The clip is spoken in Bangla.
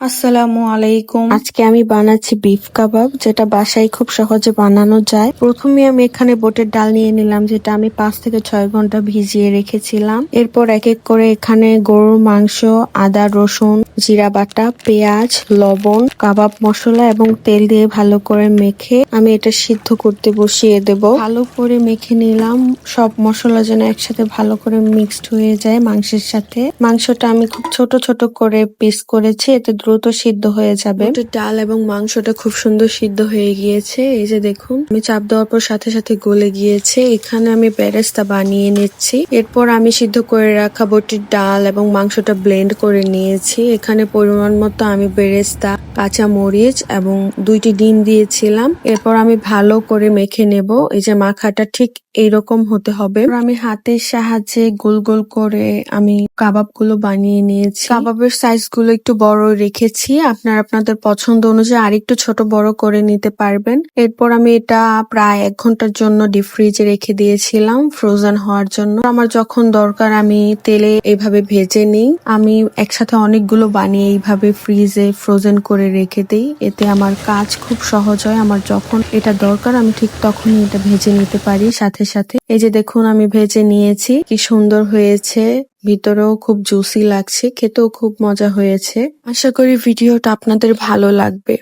আসসালামু আলাইকুম। আজকে আমি বানাচ্ছি বিফ কাবাব, যেটা বাসায় খুব সহজে বানানো যায়। প্রথমে আমি এখানে বোটের ডাল নিয়ে নিলাম, যেটা আমি পাঁচ থেকে ছয় ঘণ্টা ভিজিয়ে রেখেছিলাম। এরপর এক এক করে এখানে গরুর মাংস, আদা, রসুন, জিরা বাটা, পেঁয়াজ, লবণ, কাবাব মশলা এবং তেল দিয়ে ভালো করে মেখে আমি এটা সিদ্ধ করতে বসিয়ে দেব। ভালো করে মেখে নিলাম, সব মশলা যেন একসাথে ভালো করে মিক্সড হয়ে যায় মাংসের সাথে। মাংসটা আমি খুব ছোট ছোট করে পিস করেছি, এতে দ্রুত সিদ্ধ হয়ে যাবে। ডাল এবং মাংসটা খুব সুন্দর সিদ্ধ হয়ে গিয়েছে। এই যে দেখুন, আমি চাপ দেওয়ার পর সাথে সাথে গলে গিয়েছে। এখানে আমি বেরেস্তা বানিয়ে নিচ্ছি। এরপর আমি সিদ্ধ করে রাখা বটির ডাল এবং মাংসটা ব্লেন্ড করে নিয়েছি। এখানে পরিমাণ মতো আমি বেরেস্তা কাঁচা মরিচ এবং দুইটি ডিম দিয়েছিলাম। এরপর আমি ভালো করে মেখে নেব। এই যে মাখাটা ঠিক এইরকম হতে হবে। আমি হাতের সাহায্যে গোল গোল করে আমি কাবাবগুলো বানিয়ে নিয়েছি। কাবাবের সাইজগুলো একটু বড় রেখেছি। আপনার আপনাদের পছন্দ অনুযায়ী আরেকটু ছোট বড় করে নিতে পারবেন। এরপর আমি এটা প্রায় এক ঘণ্টার জন্য ডিপ ফ্রিজে রেখে দিয়েছিলাম ফ্রোজেন হওয়ার জন্য। আমার যখন দরকার আমি তেলে এইভাবে ভেজে নিই। আমি একসাথে অনেকগুলো বানিয়ে এইভাবে ফ্রিজে ফ্রোজেন করে রেখে দিই। এতে আমার কাজ খুব সহজ হয়। আমার যখন এটা দরকার, আমি ঠিক তখনই এটা ভেজে নিতে পারি। সাথে সাথে। এই যে দেখুন, আমি ভেজে নিয়েছি। কি সুন্দর হয়েছে। ভিতরেও খুব জুসি লাগছে। খেতেও খুব মজা হয়েছে। আশা করি ভিডিওটা আপনাদের ভালো লাগবে।